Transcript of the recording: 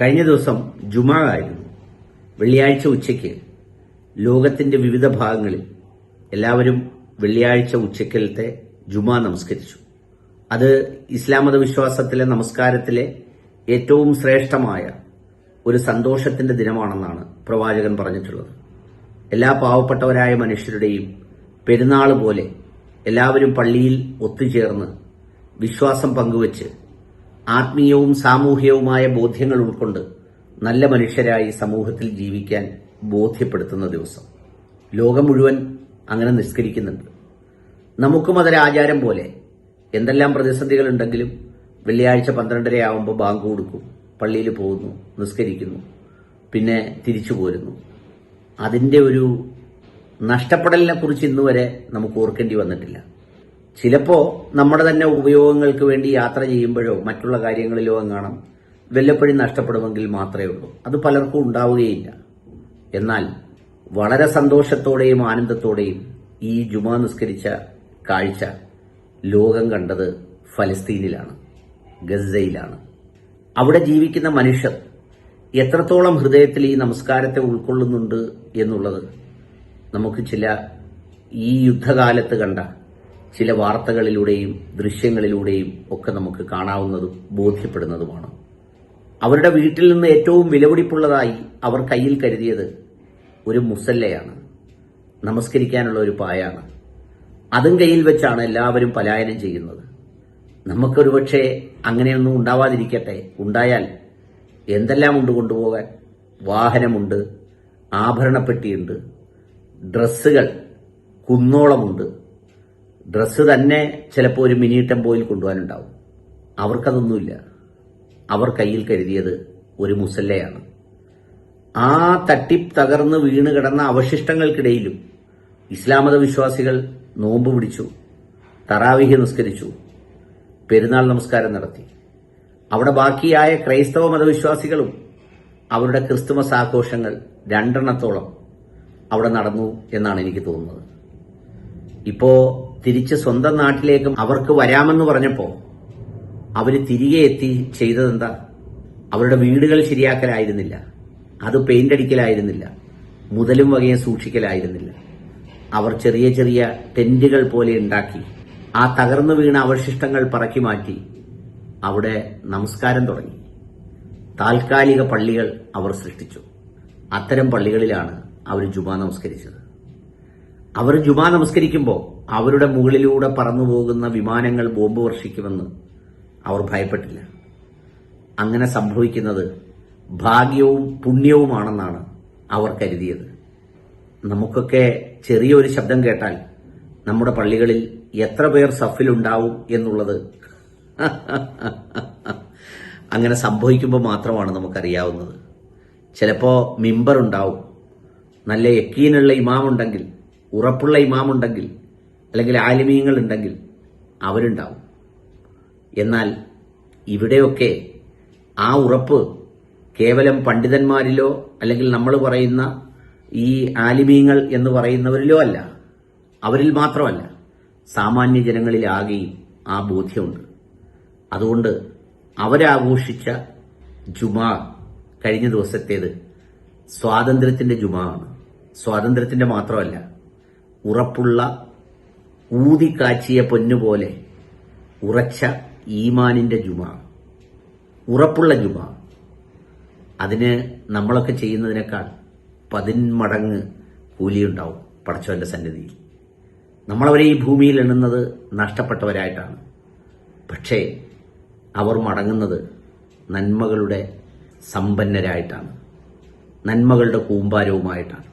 കഴിഞ്ഞ ദിവസം ജുമാ ആയിരുന്നു വെള്ളിയാഴ്ച ഉച്ചയ്ക്ക് ലോകത്തിന്റെ വിവിധ ഭാഗങ്ങളിൽ എല്ലാവരും വെള്ളിയാഴ്ച ഉച്ചക്കലത്തെ ജുമാ നമസ്കരിച്ചു. അത് ഇസ്ലാം മതവിശ്വാസത്തിലെ നമസ്കാരത്തിലെ ഏറ്റവും ശ്രേഷ്ഠമായ ഒരു സന്തോഷത്തിന്റെ ദിനമാണെന്നാണ് പ്രവാചകൻ പറഞ്ഞിട്ടുള്ളത്. എല്ലാ പാവപ്പെട്ടവരായ മനുഷ്യരുടെയും പെരുന്നാൾ പോലെ എല്ലാവരും പള്ളിയിൽ ഒത്തുചേർന്ന് വിശ്വാസം പങ്കുവച്ച് ആത്മീയവും സാമൂഹികവുമായ ബോധ്യങ്ങൾ ഉൾക്കൊണ്ട് നല്ല മനുഷ്യരായി സമൂഹത്തിൽ ജീവിക്കാൻ ബോധ്യപ്പെടുത്തുന്ന ദിവസം. ലോകം മുഴുവൻ അങ്ങനെ നിസ്കരിക്കുന്നുണ്ട്. നമുക്കും അതൊരാചാരം പോലെ. എന്തെല്ലാം പ്രതിസന്ധികൾ ഉണ്ടെങ്കിലും വെള്ളിയാഴ്ച പന്ത്രണ്ടരയാവുമ്പോൾ ബാങ്ക് കൊടുക്കും പള്ളിയിൽ പോകുന്നു നിസ്കരിക്കുന്നു പിന്നെ തിരിച്ചു പോരുന്നു. അതിന്റെ ഒരു നഷ്ടപ്പെടലിനെ കുറിച്ച് ഇന്നുവരെ നമുക്ക് ഓർക്കേണ്ടി വന്നിട്ടില്ല. ചിലപ്പോ നമ്മുടെ തന്നെ ഉപയോഗങ്ങൾക്ക് വേണ്ടി യാത്ര ചെയ്യുമ്പോഴോ മറ്റുള്ള കാര്യങ്ങളിലോ എങ്ങാണം വല്ലപ്പോഴും നഷ്ടപ്പെടുമെങ്കിൽ മാത്രമേ ഉള്ളൂ. അത് പലർക്കും ഉണ്ടാവുകയില്ല. എന്നാൽ വളരെ സന്തോഷത്തോടെയും ആനന്ദത്തോടെയും ഈ ജുമാ നിസ്കരിച്ച കാഴ്ച ലോകം കണ്ടത് ഫലസ്തീനിലാണ് ഗസയിലാണ് അവിടെ ജീവിക്കുന്ന മനുഷ്യർ എത്രത്തോളം ഹൃദയത്തിൽ ഈ നമസ്കാരത്തെ ഉൾക്കൊള്ളുന്നുണ്ട് എന്നുള്ളത് നമുക്ക് ചില ഈ യുദ്ധകാലത്ത് കണ്ട ചില വാർത്തകളിലൂടെയും ദൃശ്യങ്ങളിലൂടെയും ഒക്കെ നമുക്ക് കാണാവുന്നതും ബോധ്യപ്പെടുന്നതുമാണ്. അവരുടെ വീട്ടിൽ നിന്ന് ഏറ്റവും വിലപിടിപ്പുള്ളതായി അവർ കയ്യിൽ കരുതിയത് ഒരു മുസല്ലയാണ്. നമസ്കരിക്കാനുള്ള ഒരു പായാണ്. അതും കയ്യിൽ വെച്ചാണ് എല്ലാവരും പലായനം ചെയ്യുന്നത്. നമുക്കൊരു പക്ഷേ അങ്ങനെയൊന്നും ഉണ്ടാവാതിരിക്കട്ടെ. ഉണ്ടായാൽ എന്തെല്ലാം ഉണ്ട് കൊണ്ടുപോകാൻ? വാഹനമുണ്ട് ആഭരണപ്പെട്ടിയുണ്ട് ഡ്രസ്സുകൾ കുന്നോളമുണ്ട്. ഡ്രസ്സ് തന്നെ ചിലപ്പോൾ ഒരു മിനി ടെമ്പോയിൽ കൊണ്ടുപോകാനുണ്ടാവും. അവർക്കതൊന്നുമില്ല. അവർ കയ്യിൽ കരുതിയത് ഒരു മുസല്ലയാണ്. ആ തട്ടി തകർന്ന് വീണ് കിടന്ന അവശിഷ്ടങ്ങൾക്കിടയിലും ഇസ്ലാമത വിശ്വാസികൾ നോമ്പ് പിടിച്ചു തറാവിഹി നിസ്കരിച്ചു പെരുന്നാൾ നമസ്കാരം നടത്തി. അവിടെ ബാക്കിയായ ക്രൈസ്തവ മതവിശ്വാസികളും അവരുടെ ക്രിസ്തുമസ് ആഘോഷങ്ങൾ രണ്ടെണ്ണത്തോളം അവിടെ നടന്നു എന്നാണ് എനിക്ക് തോന്നുന്നത്. ഇപ്പോ തിരിച്ച് സ്വന്തം നാട്ടിലേക്ക് അവർക്ക് വരാമെന്ന് പറഞ്ഞപ്പോൾ അവർ തിരികെ എത്തി ചെയ്തതെന്താ? അവരുടെ വീടുകൾ ശരിയാക്കലായിരുന്നില്ല. അത് പെയിന്റ് അടിക്കലായിരുന്നില്ല. മുതലും വകയും സൂക്ഷിക്കലായിരുന്നില്ല. അവർ ചെറിയ ചെറിയ ടെന്റുകൾ പോലെ ഉണ്ടാക്കി ആ തകർന്നു വീണ അവശിഷ്ടങ്ങൾ പറക്കി മാറ്റി അവിടെ നമസ്കാരം തുടങ്ങി. താൽക്കാലിക പള്ളികൾ അവർ സൃഷ്ടിച്ചു. അത്തരം പള്ളികളിലാണ് അവർ ജുമാ നമസ്കരിച്ചത്. അവർ ജുമാ നമസ്കരിക്കുമ്പോൾ അവരുടെ മുകളിലൂടെ പറന്നു പോകുന്ന വിമാനങ്ങൾ ബോംബ് വർഷിക്കുമെന്ന് അവർ ഭയപ്പെട്ടില്ല. അങ്ങനെ സംഭവിക്കുന്നത് ഭാഗ്യവും പുണ്യവുമാണെന്നാണ് അവർ കരുതിയത്. നമുക്കൊക്കെ ചെറിയൊരു ശബ്ദം കേട്ടാൽ നമ്മുടെ പള്ളികളിൽ എത്ര പേർ സഫിലുണ്ടാവും എന്നുള്ളത് അങ്ങനെ സംഭവിക്കുമ്പോൾ മാത്രമാണ് നമുക്കറിയാവുന്നത്. ചിലപ്പോൾ മിമ്പർ ഉണ്ടാവും നല്ല യക്കീനുള്ള ഇമാമുണ്ടെങ്കിൽ ഉറപ്പുള്ള ഇമാമുണ്ടെങ്കിൽ അല്ലെങ്കിൽ ആലിമീങ്ങൾ ഉണ്ടെങ്കിൽ അവരുണ്ടാവും. എന്നാൽ ഇവിടെയൊക്കെ ആ ഉറപ്പ് കേവലം പണ്ഡിതന്മാരിലോ അല്ലെങ്കിൽ നമ്മൾ പറയുന്ന ഈ ആലിമീങ്ങൾ എന്ന് പറയുന്നവരിലോ അല്ല. അവരിൽ മാത്രമല്ല. സാമാന്യ ജനങ്ങളിലാകെയും ആ ബോധ്യമുണ്ട്. അതുകൊണ്ട് അവരാഘോഷിച്ച ജുമാ കഴിഞ്ഞ ദിവസത്തേത് സ്വാതന്ത്ര്യത്തിന്റെ ജുമാ ആണ്. സ്വാതന്ത്ര്യത്തിന്റെ മാത്രമല്ല ഉറപ്പുള്ള ഊതിക്കാച്ചിയ പൊന്നുപോലെ ഉറച്ച ഈമാനിന്റെ ജുമ. ഉറപ്പുള്ള ജുമ. അതിന് നമ്മളൊക്കെ ചെയ്യുന്നതിനേക്കാൾ പതിന്മടങ്ങ് കൂലിയുണ്ടാവും പടച്ചവന്റെ സന്നിധിയിൽ. നമ്മളവരെ ഈ ഭൂമിയിൽ എണ്ണുന്നത് നഷ്ടപ്പെട്ടവരായിട്ടാണ്. പക്ഷേ അവർ മടങ്ങുന്നത് നന്മകളുടെ സമ്പന്നരായിട്ടാണ്. നന്മകളുടെ കൂമ്പാരവുമായിട്ടാണ്.